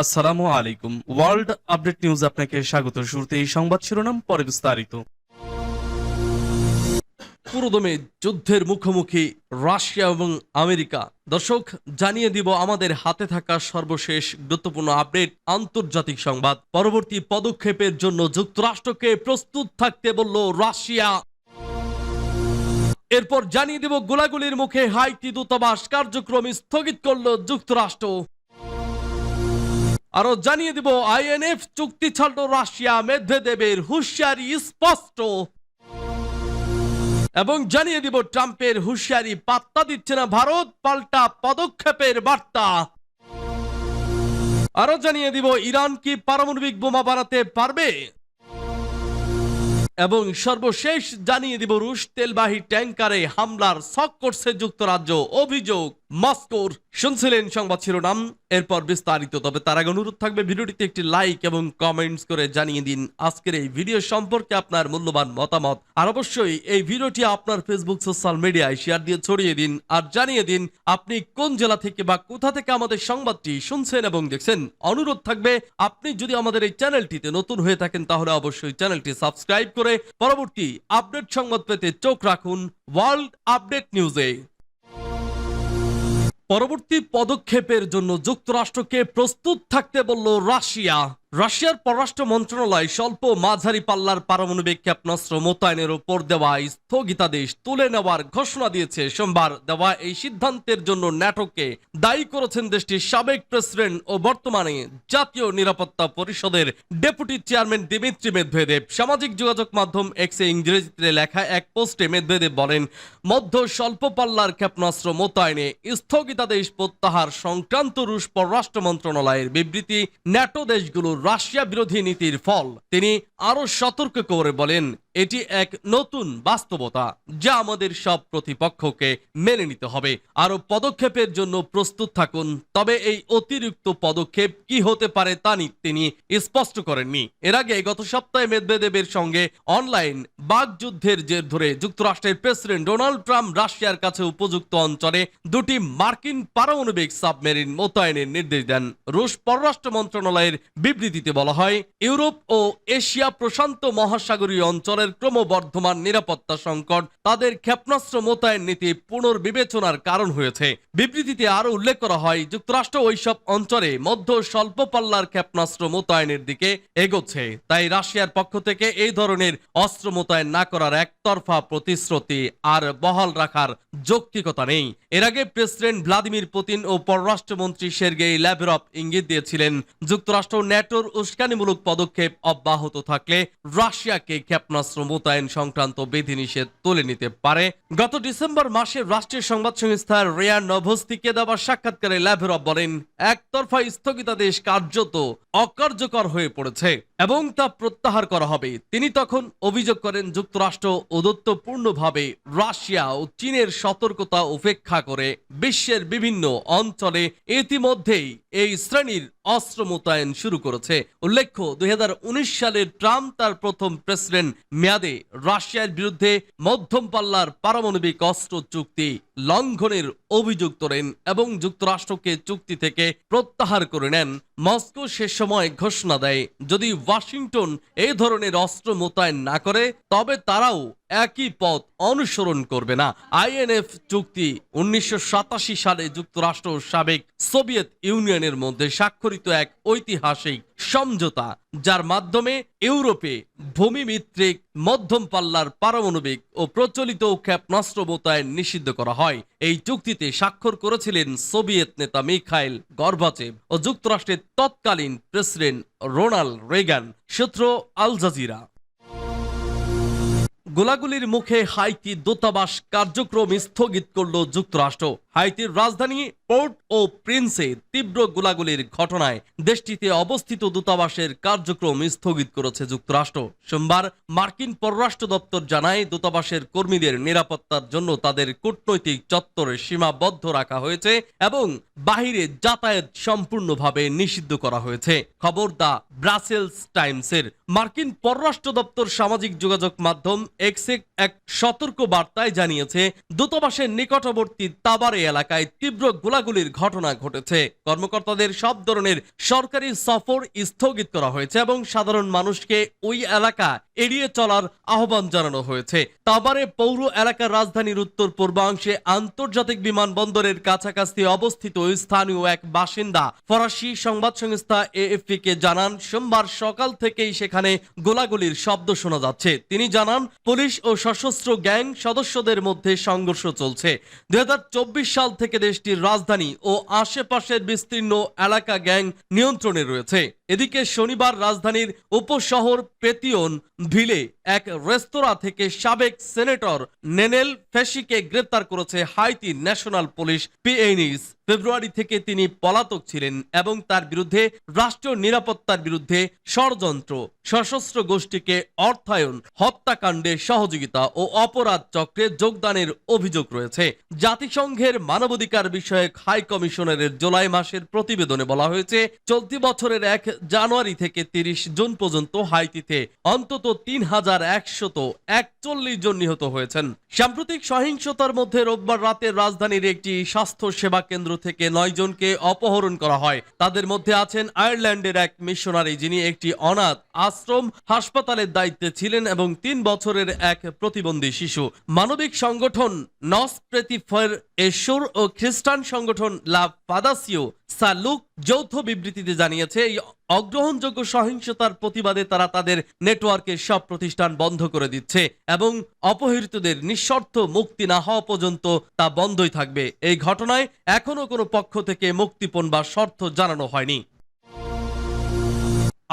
আসসালামু আলাইকুম। World update news আপনাকে স্বাগত। শুরুতে এই সংবাদ শিরোনাম, পরে বিস্তারিত। পুরোদমে যুদ্ধের মুখোমুখি রাশিয়া এবং আমেরিকা। দর্শক, জানিয়ে দিব আমাদের হাতে থাকা সর্বশেষ গুরুত্বপূর্ণ আপডেট, আন্তর্জাতিক সংবাদ। পরবর্তী পদক্ষেপের জন্য যুক্তরাষ্ট্রকে প্রস্তুত থাকতে বলল রাশিয়া। এরপর জানিয়ে দেব গোলাগুলির মুখে হাইতি দূতাবাস কার্যক্রম স্থগিত করল যুক্তরাষ্ট্র। আরও জানিয়ে দিব আইএনএফ চুক্তি ছাড়ল রাশিয়া মেদভেদেবের হুঁশিয়ারি স্পষ্ট। এবং জানিয়ে দিব ট্রাম্পের হুঁশিয়ারি পাত্তা দিচ্ছে না ভারত, পাল্টা পদক্ষেপের বার্তা। আরও জানিয়ে দিব ইরান কি পারমাণবিক বোমা বানাতে পারবে? এবং সর্বশেষ জানিয়ে দিব রুশ তেলবাহী ট্যাঙ্কারে হামলার শক করছে যুক্তরাজ্য, অভিযোগ। মস্কোর শুনছিলেন সংবাদ শিরোনাম, এরপর বিস্তারিত। তবে তার আগে অনুরোধ থাকবে ভিডিওটিতে একটি লাইক এবং কমেন্টস করে জানিয়ে দিন আজকের এই ভিডিও সম্পর্কে আপনার মূল্যবান মতামত। আর অবশ্যই এই ভিডিওটি আপনার ফেসবুক সোশ্যাল মিডিয়ায় শেয়ার দিয়ে ছড়িয়ে দিন আর জানিয়ে দিন আপনি কোন জেলা থেকে বা কোথা থেকে আমাদের সংবাদটি শুনছেন এবং দেখছেন। অনুরোধ থাকবে, আপনি যদি আমাদের এই চ্যানেলটিতে নতুন হয়ে থাকেন তাহলে অবশ্যই চ্যানেলটি সাবস্ক্রাইব করে পরবর্তী আপডেট সংবাদ পেতে চোখ রাখুন। ওয়ার্ল্ড আপডেট নিউজে পরবর্তী পদক্ষেপের জন্য যুক্তরাষ্ট্রকে প্রস্তুত থাকতে বলল রাশিয়া। রাশিয়ার পররাষ্ট্র মন্ত্রণালয় স্বল্প মাঝারি পাল্লার পারমাণবিক ক্ষেপণাস্ত্র মোতায়েনের উপর দেওয়া স্থগিতাদেশ তুলে নেওয়ার ঘোষণা দিয়েছে। সোমবার দেওয়া এই সিদ্ধান্তের জন্য ন্যাটোকে দায়ী করেছেন দেশটির সাবেক প্রেসিডেন্ট ও বর্তমানে জাতীয় নিরাপত্তা পরিষদের ডেপুটি চেয়ারম্যান দিমিত্রি মেদভেদেব। সামাজিক যোগাযোগ মাধ্যম এক্সে ইংরেজিতে লেখা এক পোস্টে মেদভেদেব বলেন, মধ্য স্বল্প পাল্লার ক্ষেপণাস্ত্র মোতায়েনে স্থগিতাদেশ প্রত্যাহার সংক্রান্ত রুশ পররাষ্ট্র মন্ত্রণালয়ের বিবৃতি ন্যাটো দেশগুলোর রাশিয়া বিরোধী নীতির ফল। তিনি আরও সতর্ক করে বলেন, এটি এক নতুন বাস্তবতা যা আমাদের সব প্রতিপক্ষকে মেনে নিতে হবে। আরও পদক্ষেপের জন্য প্রস্তুত থাকুন, তবে এই অতিরিক্ত পদক্ষেপ কি হতে পারে তা তিনি স্পষ্ট করেননি। এর আগে গত সপ্তাহে মেদভেদেবের সঙ্গে অনলাইন বাগযুদ্ধের জের ধরে যুক্তরাষ্ট্রের প্রেসিডেন্ট ডোনাল্ড ট্রাম্প রাশিয়ার কাছে উপযুক্ত অঞ্চলে দুটি মার্কিন পারমাণবিক সাবমেরিন মোতায়েনের নির্দেশ দেন। রুশ পররাষ্ট্র মন্ত্রণালয়ের বিবৃতিতে বলা হয়, ইউরোপ ও এশিয়া প্রশান্ত মহাসাগরীয় অঞ্চলের ক্রমবর্ধমান নিরাপত্তা সংকট, তাদের ক্ষেপণাস্ত্র মোতায়েন নীতি পুনর্বিবেচনার কারণ হয়েছে। বিবৃতিতে আরও উল্লেখ করা হয়, যুক্তরাষ্ট্র ওইসব অঞ্চলে মধ্য স্বল্প পাল্লার ক্ষেপণাস্ত্র মোতায়েনের দিকে এগোচ্ছে। তাই রাশিয়ার পক্ষ থেকে এই ধরনের অস্ত্র মোতায়েন না করার একতরফা প্রতিশ্রুতি আর বহাল রাখার যৌক্তিকতা নেই। এর আগে প্রেসিডেন্ট ভ্লাদিমির পুতিন ও পররাষ্ট্রমন্ত্রী সের্গেই ল্যাভরভ ইঙ্গিত দিয়েছিলেন, যুক্তরাষ্ট্র ন্যাটোর উস্কানিমূলক পদক্ষেপ অব্যাহত থাকলে রাশিয়াকে ক্ষেপণাস্ত্র মোতায়েন সংক্রান্ত বিধিনিষেধ তুলে নিতে পারে। গত ডিসেম্বর মাসে রাষ্ট্রীয় সংবাদ সংস্থার রেয়া নভস্তিকে দেওয়া সাক্ষাৎকারে ল্যাভরভ বলেন, একতরফা স্থগিতাদেশ কার্যত অকার্যকর হয়ে পড়েছে। এবং তা প্রত্যাহার করা হবে। তিনি তখন অভিযোগ করেন, যুক্তরাষ্ট্র ঔদত্তপূর্ণভাবে রাশিয়া ও চীনের সতর্কতা উপেক্ষা করে বিশ্বের বিভিন্ন অঞ্চলে ইতিমধ্যেই এই শ্রেণির অস্ত্র মোতায়েন শুরু করেছে। উল্লেখ্য, দুই সালের ট্রাম্প তার প্রথম প্রেসিডেন্ট মেয়াদে রাশিয়ার বিরুদ্ধে মধ্যম পাল্লার পারমাণবিক অস্ত্র চুক্তি লঙ্ঘনের অভিযোগ তোলেন এবং যুক্তরাষ্ট্রকে চুক্তি থেকে প্রত্যাহার করে নেন। মস্কো সে সময় ঘোষণা দেয়, যদি ওয়াশিংটন এই ধরনের অস্ত্র মোতায়েন না করে, তবে তারাও একই পথ অনুসরণ করবে না। আইএনএফ চুক্তি উনিশশো সাতাশি সালে যুক্তরাষ্ট্র সাবেক সোভিয়েত ইউনিয়নের মধ্যে স্বাক্ষরিত এক ঐতিহাসিক সমঝোতা, যার মাধ্যমে ইউরোপে ভূমিমিত্রিক মধ্যম পাল্লার পারমাণবিক ও প্রচলিত ক্ষেপণাস্ত্র মোতায়েন নিষিদ্ধ করা হয়। এই চুক্তিতে স্বাক্ষর করেছিলেন সোভিয়েত নেতা মিখাইল গর্বাচেভ ও যুক্তরাষ্ট্রের তৎকালীন প্রেসিডেন্ট রোনাল্ড রেগান। সূত্র আল জাজিরা। গোলাগুলির মুখে হাইতি দূতাবাস কার্যক্রম স্থগিত করল যুক্তরাষ্ট্র। হাইতির রাজধানী পোর্ট ও প্রিন্সে তীব্র গোলাগুলির ঘটনায় দেশটিতে অবস্থিত দূতাবাসের কার্যক্রম স্থগিত করেছে যুক্তরাষ্ট্র। সোমবার মার্কিন পররাষ্ট্র দপ্তর জানায়, দূতাবাসের কর্মীদের নিরাপত্তার জন্য তাদের কূটনৈতিক চত্বরে সীমাবদ্ধ রাখা হয়েছে এবং বাহিরে যাতায়াত সম্পূর্ণভাবে নিষিদ্ধ করা হয়েছে। খবর দা ব্রাসেলস টাইমসের। মার্কিন পররাষ্ট্র দপ্তর সামাজিক যোগাযোগ মাধ্যম এক্সেক এক সতর্ক বার্তায় জানিয়েছে, দূতাবাসের নিকটবর্তী তাবারে এলাকায় তীব্র গোলাগুলির ঘটনা ঘটেছে। কর্মকর্তাদের সব ধরনের সরকারি সফর স্থগিত করা হয়েছে এবং সাধারণ মানুষকে ওই এলাকা এড়িয়ে চলার আহ্বান জানানো হয়েছে। তাবারে পৌর এলাকার রাজধানীর উত্তর পূর্বাংশে আন্তর্জাতিক বিমানবন্দরের কাছাকাছি অবস্থিত স্থানীয় এক বাসিন্দা ফরাসি সংবাদ সংস্থা এএফপি কে জানান, সোমবার সকাল থেকেই সেখানে গোলাগুলির শব্দ শোনা যাচ্ছে। তিনি জানান, পুলিশ ও সশস্ত্র গ্যাং সদস্যদের মধ্যে সংঘর্ষ চলছে। দু হাজার চব্বিশ সাল থেকে দেশটির রাজধানী ও আশেপাশের বিস্তীর্ণ এলাকা গ্যাং নিয়ন্ত্রণে রয়েছে। এদিকে শনিবার রাজধানীর উপশহর পেতিয়ন ভিলে এক রেস্তোরাঁ থেকে সাবেক সেনেটর নেনেল ফেসিকে গ্রেপ্তার করেছে হাইতি ন্যাশনাল পুলিশ, পিএইনিস। ফেব্রুয়ারি থেকে তিনি পলাতক ছিলেন এবং তার বিরুদ্ধে রাষ্ট্রীয় নিরাপত্তার বিরুদ্ধে ষড়যন্ত্র, সশস্ত্র গোষ্ঠীকে অর্থায়ন, হত্যাকাণ্ডে সহযোগিতা ও অপরাধ চক্রে যোগদানের অভিযোগ রয়েছে। জাতিসংঘের মানবাধিকার বিষয়ক হাই কমিশনারের জুলাই মাসের প্রতিবেদনে বলা হয়েছে, চলতি বছরের এক জানুয়ারি থেকে তিরিশ জুন পর্যন্ত হাইতিতে অন্তত তিন হাজার একশত একচল্লিশ জন নিহত হয়েছেন। সাম্প্রতিক সহিংসতার মধ্যে রোববার রাতে রাজধানীর একটি স্বাস্থ্য সেবা কেন্দ্র থেকে নয় জনকে অপহরণ করা হয়। তাদের মধ্যে আছেন আয়ারল্যান্ডের এক মিশনারি যিনি একটি অনাথ আশ্রম হাসপাতালের দায়িত্বে ছিলেন এবং তিন বছরের এক প্রতিবন্ধী শিশু। মানবিক সংগঠন নস প্রেতিফের এশ্বর ও খ্রিস্টান সংগঠন লাভ পাদাসিও সালুক যৌথ বিবৃতিতে জানিয়েছে, এই অগ্রহণযোগ্য সহিংসতার প্রতিবাদে তারা তাদের নেটওয়ার্কের সব প্রতিষ্ঠান বন্ধ করে দিচ্ছে এবং অপহৃতদের নিঃশর্ত মুক্তি না হওয়া পর্যন্ত তা বন্ধই থাকবে। এই ঘটনায় এখনও কোনো পক্ষ থেকে মুক্তিপণ বা শর্ত জানানো হয়নি।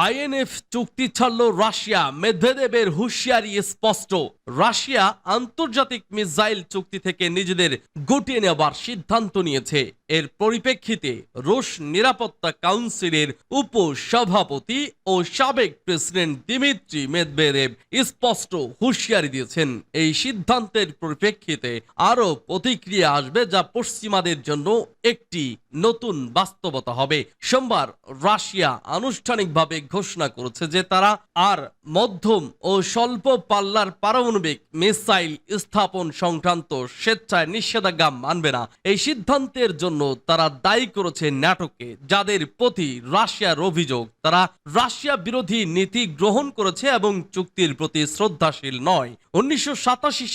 আইএনএফ চুক্তি ছাড়ল রাশিয়া। মেদভেদেবের হুঁশিয়ারি স্পষ্ট। রাশিয়া আন্তর্জাতিক মিসাইল চুক্তি থেকে নিজেদের গুটিয়ে নেওয়ার সিদ্ধান্ত নিয়েছে। এর পরিপ্রেক্ষিতে রুশ নিরাপত্তা কাউন্সিলের উপসভাপতি ও সাবেক প্রেসিডেন্ট দিমিত্রি মেদভেদেব স্পষ্ট হুঁশিয়ারি দিয়েছেন। এই সিদ্ধান্তের পরিপ্রেক্ষিতে আরও প্রতিক্রিয়া আসবে যা পশ্চিমাদের জন্য একটি নতুন বাস্তবতা হবে। সোমবার রাশিয়া আনুষ্ঠানিকভাবে ঘোষণা করেছে যে তারা আর মধ্যম ও স্বল্প পাল্লার পারমাণবিক মিসাইল স্থাপন সংক্রান্ত স্বেচ্ছায় নিষেধাজ্ঞা মানবে না। এই সিদ্ধান্তের জন্য তারা দায়ী করেছে ন্যাটোকে, যাদের প্রতি রাশিয়ার অভিযোগ। তারা রাশিয়া বিরোধী নীতি গ্রহণ করেছে এবং চুক্তির প্রতি শ্রদ্ধাশীল নয়। উনিশশো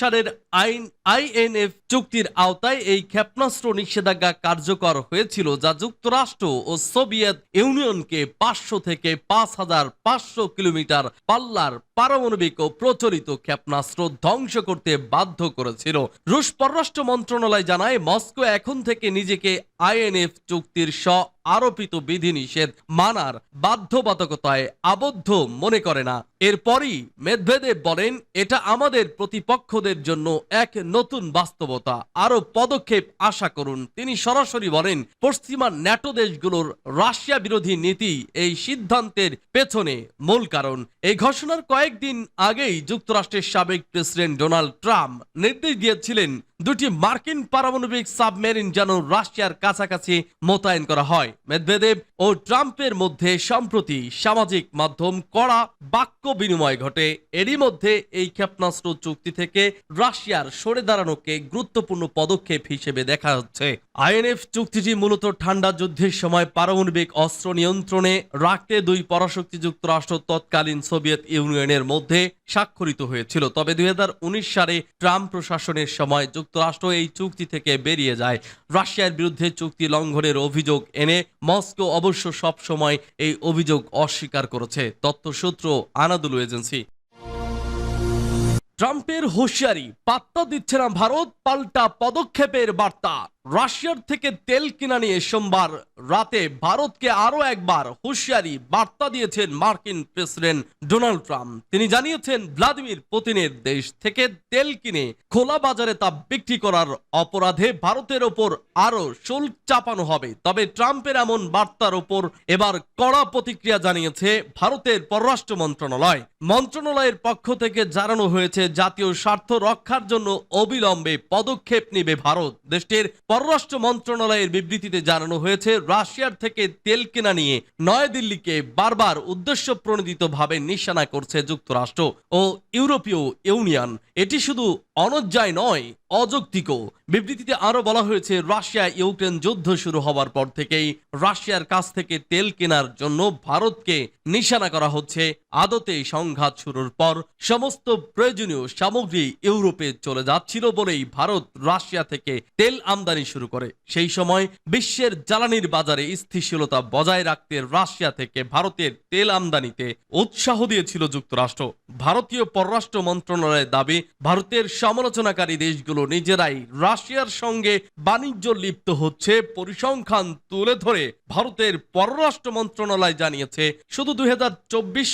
সালের আইন, আইএনএফ চুক্তির আওতায় এই ক্ষেপণাস্ত্র নিষেধাজ্ঞা কার্যকর হয়েছিল, যা যুক্তরাষ্ট্র ও সোভিয়েত ইউনিয়নকে পাঁচশো থেকে পাঁচ হাজার পাঁচশো কিলোমিটার পাল্লার পারমাণবিক ও প্রচলিত ক্ষেপণাস্ত্র ধ্বংস করতে বাধ্য করেছিল। রুশ পররাষ্ট্র মন্ত্রণালয় জানায়, মস্কো এখন থেকে নিজেকে আইএনএফ চুক্তির স্ব আরোপিত বিধিনিষেধ মানার বাধ্যবাধকতায় আবদ্ধ মনে করে না। এরপরই মেদভেদেব বলেন, এটা আমাদের প্রতিপক্ষদের জন্য এক নতুন বাস্তবতা। আরও পদক্ষেপ আশা করুন। তিনি সরাসরি বলেন, পশ্চিমা ন্যাটো দেশগুলোর রাশিয়া বিরোধী নীতি এই সিদ্ধান্তের পেছনে মূল কারণ। এই ঘোষণার কয়েকদিন আগেই যুক্তরাষ্ট্রের সাবেক প্রেসিডেন্ট ডোনাল্ড ট্রাম্প নির্দেশ দিয়েছিলেন দুটি মার্কিন পারমাণবিক সাবমেরিন যেন রাশিয়ার কাছাকাছি মোতায়েন করা হয়। মেদভেদেব ও ট্রাম্পের মধ্যে সম্প্রতি সামাজিক মাধ্যম কড়া বাক্য বিনিময় ঘটে। এরই মধ্যে এই ক্ষেপণাস্ত্র চুক্তি থেকে রাশিয়ার সরে দাঁড়ানোকে গুরুত্বপূর্ণ পদক্ষেপ হিসেবে দেখা হচ্ছে আইএনএফ চুক্তিটি মূলত ঠান্ডা যুদ্ধের সময় পারমাণবিক অস্ত্র নিয়ন্ত্রণে রাখতে দুই পরাশক্তি যুক্তরাষ্ট্র তৎকালীন সোভিয়েত ইউনিয়নের মধ্যে স্বাক্ষরিত হয়েছিল। তবে দুই হাজার উনিশ সালে ট্রাম্প প্রশাসনের সময় যুক্তরাষ্ট্র এই চুক্তি থেকে বেরিয়ে যায়। রাশিয়ার বিরুদ্ধে চুক্তি লঙ্ঘনের অভিযোগ এনে মস্কো অবশ্য সব সময় এই অভিযোগ অস্বীকার করেছে, তথ্যসূত্র আনাদুল এজেন্সি। ট্রাম্পের হুঁশিয়ারি, পাত্তা দিচ্ছে না ভারত, পাল্টা পদক্ষেপের বার্তা। রাশিয়ার থেকে তেল কিনা নিয়ে সোমবার রাতে ভারতকে আরও একবার হুঁশিয়ারি বার্তা দিয়েছেন মার্কিন প্রেসিডেন্ট ডোনাল্ড ট্রাম্প। তিনি জানিয়েছেন, ভ্লাদিমির পুতিনের দেশ থেকে তেল কিনে খোলা বাজারে তা বিক্রি করার অপরাধে ভারতের ওপর আরও শুল্ক চাপানো হবে। তবে ট্রাম্পের এমন বার্তার ওপর এবার কড়া প্রতিক্রিয়া জানিয়েছে ভারতের পররাষ্ট্র মন্ত্রণালয়। মন্ত্রণালয়ের পক্ষ থেকে জানানো হয়েছে, জাতীয় স্বার্থ রক্ষার জন্য অবিলম্বে পদক্ষেপ নেবে ভারত। দেশটির পররাষ্ট্র মন্ত্রণালয়ের বিবৃতিতে জানানো হয়েছে, রাশিয়ার থেকে তেল কেনা নিয়ে নয়াদিল্লিকে বারবার উদ্দেশ্য প্রণোদিতভাবে নিশানা করছে যুক্তরাষ্ট্র ও ইউরোপীয় ইউনিয়ন। এটি শুধু অনজ্জায় নয় অযৌক্তিকও। বিবৃতিতে আরও বলা হয়েছে রাশিয়া ইউক্রেন যুদ্ধ শুরু হওয়ার পর থেকেই রাশিয়ার কাছ থেকে তেল কেনার জন্য ভারতকে নিশানা করা হচ্ছে। আদতে সংঘাত শুরুর পর সমস্ত প্রয়োজনীয় সামগ্রী ইউরোপে চলে যাচ্ছিল বলেই ভারত রাশিয়া থেকে তেল আমদানি শুরু করে। সেই সময় বিশ্বের জ্বালানির বাজারে স্থিতিশীলতা বজায় রাখতে রাশিয়া থেকে ভারতের তেল আমদানিতে উৎসাহ দিয়েছিল যুক্তরাষ্ট্র। ভারতীয় পররাষ্ট্র মন্ত্রণালয়ের দাবি, ভারতের সমালোচনাকারী দেশগুলো নিজেরাই রাশিয়ার সঙ্গে বাণিজ্য লিপ্ত হচ্ছে। পরিসংখ্যান তুলে ধরে ভারতের পররাষ্ট্র মন্ত্রণালয় জানিয়েছে, শুধু দুই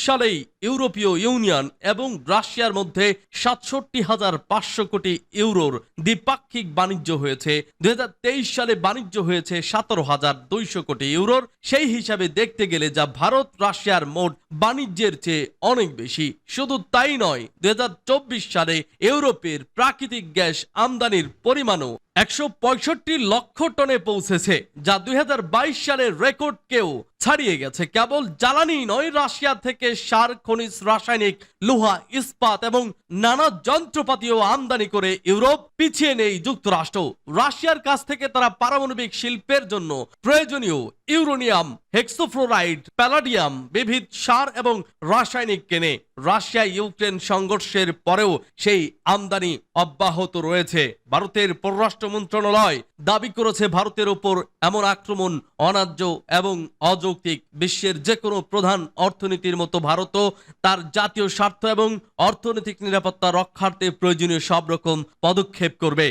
সালেই ইউরোপীয় ইউনিয়ন এবং রাশিয়ার মধ্যে সাতষট্টি হাজার পাঁচশো কোটি ইউরোর দ্বিপাক্ষিক বাণিজ্য হয়েছে। দুই হাজার তেইশ সালে বাণিজ্য হয়েছে সতেরো হাজার দুইশো কোটি ইউরোর। সেই হিসাবে দেখতে গেলে যা ভারত, রাশিয়ার মোট বাণিজ্যের চেয়ে অনেক বেশি। শুধু তাই নয়, দুই সালে ইউরোপের প্রাকৃতিক গ্যাস আমদানির পরিমাণও একশো পঁয়ষট্টি লক্ষ টনে পৌঁছেছে, যা দুই হাজার বাইশ সালের রেকর্ডকেও ছাড়িয়ে গেছে। কেবল জ্বালানি নয়, রাশিয়া থেকে সার, খনিজ, রাসায়নিক, লোহা, ইস্পাত এবং নানা যন্ত্রপাতিও আমদানি করে ইউরোপ পিছিয়ে নেই যুক্তরাষ্ট্র। রাশিয়ার কাছ থেকে তারা পারমাণবিক শিল্পের জন্য প্রয়োজনীয় ইউরোনিয়াম, হেক্সোফ্লোরাইড, প্যালাডিয়াম, বিবিধ সার এবং রাসায়নিক কেনে। রাশিয়া ইউক্রেন সংঘর্ষের পরেও সেই আমদানি অব্যাহত রয়েছে। ভারতের পররাষ্ট্র মন্ত্রণালয় দাবি করেছে ভারতের ওপর এমন আক্রমণ অন্যায্য এবং অযৌক্তিক বিশ্বের যে কোনো প্রধান অর্থনীতির মতো ভারতও তার জাতীয় স্বার্থ এবং অর্থনৈতিক নিরাপত্তা রক্ষার্থে প্রয়োজনীয় সব রকম পদক্ষেপ করবে।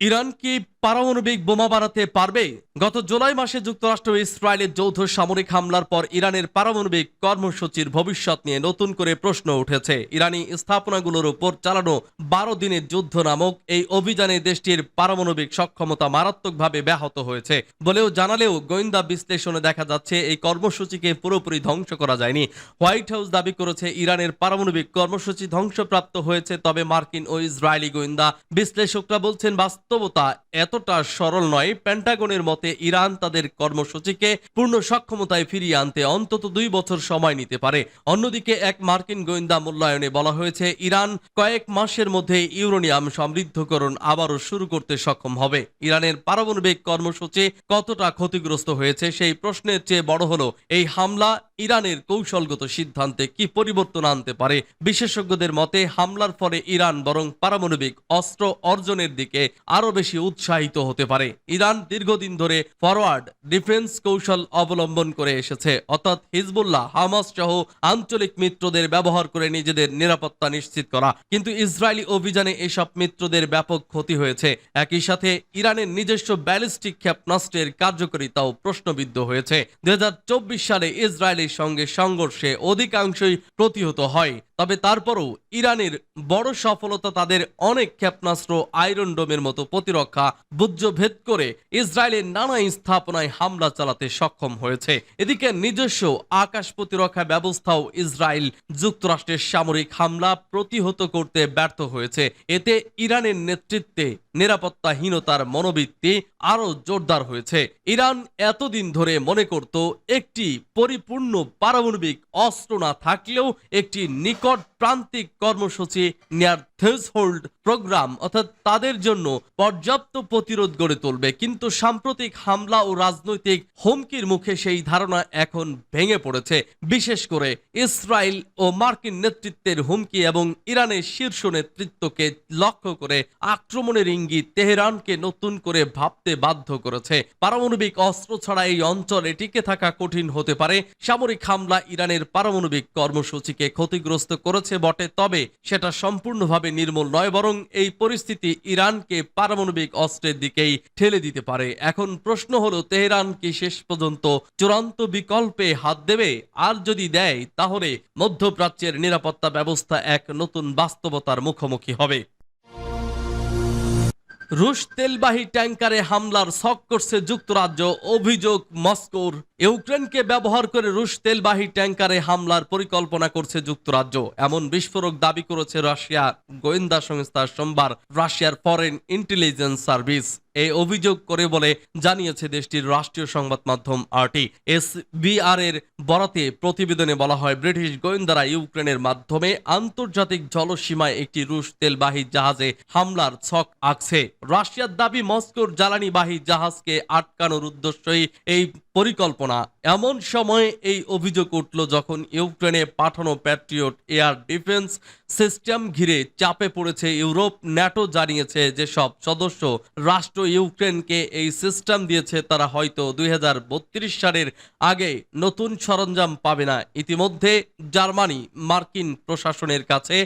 ইরান কি পারমাণবিক বোমা বানাতে পারবে? গত জুলাই মাসে যুক্তরাষ্ট্র ইসরায়েলের যৌথ সামরিক হামলার পর ইরানের পারমাণবিক কর্মসূচির ভবিষ্যৎ নিয়ে নতুন করে প্রশ্ন উঠেছে। ইরানি স্থাপনাগুলোর উপর চালানো বারো দিনের যুদ্ধ নামক এই অভিযানে দেশটির পারমাণবিক সক্ষমতা মারাত্মকভাবে ব্যাহত হয়েছে বলেও জানালেও গোয়েন্দা বিশ্লেষণে দেখা যাচ্ছে এই কর্মসূচিকে পুরোপুরি ধ্বংস করা যায়নি। হোয়াইট হাউস দাবি করেছে ইরানের পারমাণবিক কর্মসূচি ধ্বংসপ্রাপ্ত হয়েছে, তবে মার্কিন ও ইসরায়েলি গোয়েন্দা বিশ্লেষকরা বলছেন বাস্তবতা এতটা সরল নয়। পেন্টাগনের মতে ইরান তাদের কর্মসূচিকে পূর্ণ সক্ষমতায় ফিরিয়ে আনতে অন্তত দুই বছর সময় নিতে পারে। অন্যদিকে এক মার্কিন গোয়েন্দা মূল্যায়নে বলা হয়েছে, ইরান কয়েক মাসের মধ্যে ইউরোনিয়াম সমৃদ্ধকরণ আবারও শুরু করতে সক্ষম হবে। ইরানের পারমাণবিক কর্মসূচি কতটা ক্ষতিগ্রস্ত হয়েছে সেই প্রশ্নের চেয়ে বড় হলো, এই হামলা ইরানের কৌশলগত সিদ্ধান্তে কি পরিবর্তন আনতে পারে? বিশেষজ্ঞদের মতে, হামলার ফলে ইরান বরং পারমাণবিক অস্ত্র অর্জনের দিকে আরও বেশি উৎসাহিত হতে পারে। ইরান দীর্ঘদিন ধরে ফরওয়ার্ড ডিফেন্স কৌশল অবলম্বন করে এসেছে। অর্থাৎ হিজবুল্লাহ, হামাস সহ আঞ্চলিক মিত্রদের ব্যবহার করে নিজেদের নিরাপত্তা নিশ্চিত করা। কিন্তু ইসরায়েলি অভিযানে এসব মিত্রদের ব্যাপক ক্ষতি হয়েছে। একই সাথে ইরানের নিজস্ব ব্যালিস্টিক ক্ষেপণাস্ত্রের কার্যকারিতাও প্রশ্নবিদ্ধ হয়েছে। দুই হাজার চব্বিশ সালে ইসরায়েলের সঙ্গে সংঘর্ষে অধিকাংশই প্রতিহত হয়। তবে তারপরও ইরানের বড় সফলতা তাদের অনেক ক্ষেপণাস্ত্র, আয়রন ডোমের মতো প্রতিরক্ষা বুজ্জভেদ করে ইসরায়েলের নানা স্থাপনায় হামলা চালাতে সক্ষম হয়েছে। এদিকে নিজস্ব আকাশ প্রতিরক্ষা ব্যবস্থাও ইসরায়েল যুক্তরাষ্ট্রের সামরিক হামলা প্রতিহত করতে ব্যর্থ হয়েছে। এতে ইরানের নেতৃত্বে নিরাপত্তাহীনতার মনোবৃত্তি আরও জোরদার হয়েছে। ইরান এতদিন ধরে মনে করত, একটি পরিপূর্ণ পারমাণবিক অস্ত্র না থাকলেও একটি নিকট প্রান্তিক কর্মসূচি নেয়ার থ্রেসহোল্ড প্রোগ্রাম অর্থাৎ তাদের জন্য পর্যাপ্ত প্রতিরোধ গড়ে তুলবে। কিন্তু সাম্প্রতিক হামলা ও রাজনৈতিক হুমকির মুখে সেই ধারণা এখন ভেঙে পড়েছে। বিশেষ করে ইসরায়েল ও মার্কিন নেতৃত্বের হুমকি এবং ইরানের শীর্ষ নেতৃত্বকে লক্ষ্য করে আক্রমণের ইঙ্গিত তেহরানকে নতুন করে ভাবতে বাধ্য করেছে। পারমাণবিক অস্ত্র ছাড়া এই অঞ্চলে টিকে থাকা কঠিন হতে পারে। সামরিক হামলা ইরানের পারমাণবিক কর্মসূচিকে ক্ষতিগ্রস্ত করেছে বটে, তবে সেটা সম্পূর্ণভাবে নির্মূল নয়, বরং এই পরিস্থিতি ইরানকে পারমাণবিক অস্ত্রের দিকেই ঠেলে দিতে পারে। এখন প্রশ্ন হলো, তেহরান কি শেষ পর্যন্ত চূড়ান্ত বিকল্পে হাত দেবে? আর যদি দেয়, তাহলে মধ্যপ্রাচ্যের নিরাপত্তা ব্যবস্থা এক নতুন বাস্তবতার মুখোমুখি হবে। রুশ তেলবাহী ট্যাঙ্কারে হামলার শখ করছে যুক্তরাজ্য অভিযোগ মস্কোর ইউক্রেনকে ব্যবহার করে রুশ তেলবাহী ট্যাঙ্কারে হামলার পরিকল্পনা করছে যুক্তরাজ্য। এমন বিস্ফোরক দাবি করেছে রাশিয়া গোয়েন্দা সংস্থা সোমবার রাশিয়ার ফরেন ইন্টেলিজেন্স সার্ভিস এই অভিযোগ করে বলে জানিয়েছে দেশটির রাষ্ট্রীয় সংবাদ মাধ্যম আরটি। এসবিআর এর বরাতে প্রতিবেদনে বলা হয়, ব্রিটিশ গোয়েন্দারা ইউক্রেনের মাধ্যমে আন্তর্জাতিক জলসীমায় একটি রুশ তেলবাহী জাহাজে হামলার ছক আঁকছে। রাশিয়ার দাবি, মস্কোর জ্বালানিবাহী জাহাজকে আটকানোর উদ্দেশ্যই এই পরিকল্পনা। এমন সময় এই অভিযোগ উঠল যখন ইউক্রেনে পাঠানো প্যাট্রিয়ট এয়ার ডিফেন্স সিস্টেম ঘিরে চাপে পড়েছে ইউরোপ। ন্যাটো জানিয়েছে যে সব সদস্য রাষ্ট্র ইউক্রেনকে এই সিস্টেম দিয়েছে, তারা হয়তো দুই হাজার বত্রিশ সালের আগে নতুন সরঞ্জাম পাবে না। ইতিমধ্যে জার্মানি মার্কিন প্রশাসনের কাছে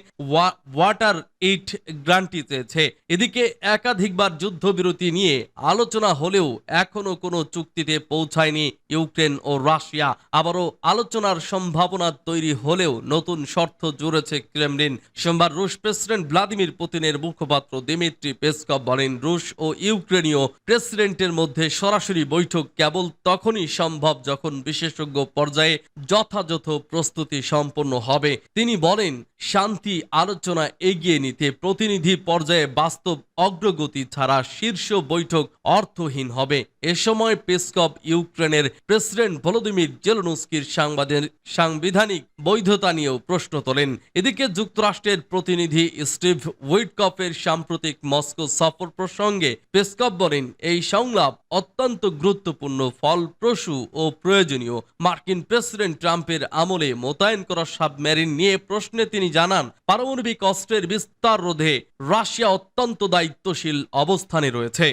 ওয়াটার ইট গ্রান্টি চেয়েছে। এদিকে একাধিকবার যুদ্ধবিরতি নিয়ে আলোচনা হলেও এখনও কোনো চুক্তিতে পৌঁছায়নি ইউক্রেন ও রাশিয়া। আবারও আলোচনার সম্ভাবনা তৈরি হলেও নতুন শর্ত জুড়েছে ক্রেমলিন। সোমবার রুশ প্রেসিডেন্ট ভ্লাদিমির পুতিনের মুখপাত্র দিমিত্রি পেসকভ বলেন, রুশ ও ইউক্রেনীয় প্রেসিডেন্টের মধ্যে সরাসরি বৈঠক কেবল তখনই সম্ভব যখন বিশেষজ্ঞ পর্যায়ে যথাযথ প্রস্তুতি সম্পন্ন হবে। তিনি বলেন, শান্তি আলোচনা এগিয়ে নিতে প্রতিনিধি পর্যায়ে বাস্তব অগ্রগতি ছাড়া শীর্ষ বৈঠক অর্থহীন হবে। এ সময় পেসকভ ইউক্রেনের প্রেসিডেন্ট ভলোদিমির জেলনুস্কির সাংবাদিক সাংবিধানিক বৈধতা নিয়েও প্রশ্ন তোলেন। এদিকে যুক্তরাষ্ট্রের প্রতিনিধি স্টিভ উইটকফের সাম্প্রতিক মস্কো সফর প্রসঙ্গে পেসকভ বলেন, এই সংলাপ অত্যন্ত গুরুত্বপূর্ণ, ফলপ্রসূ ও প্রয়োজনীয়। মার্কিন প্রেসিডেন্ট ট্রাম্পের আমলে মোতায়েন করা সাবমেরিন নিয়ে প্রশ্নে তিনি জানান, পারমাণবিক অস্ত্রের বিস্তার রোধে রাশিয়া অত্যন্ত দায়িত্বশীল অবস্থানে রয়েছে।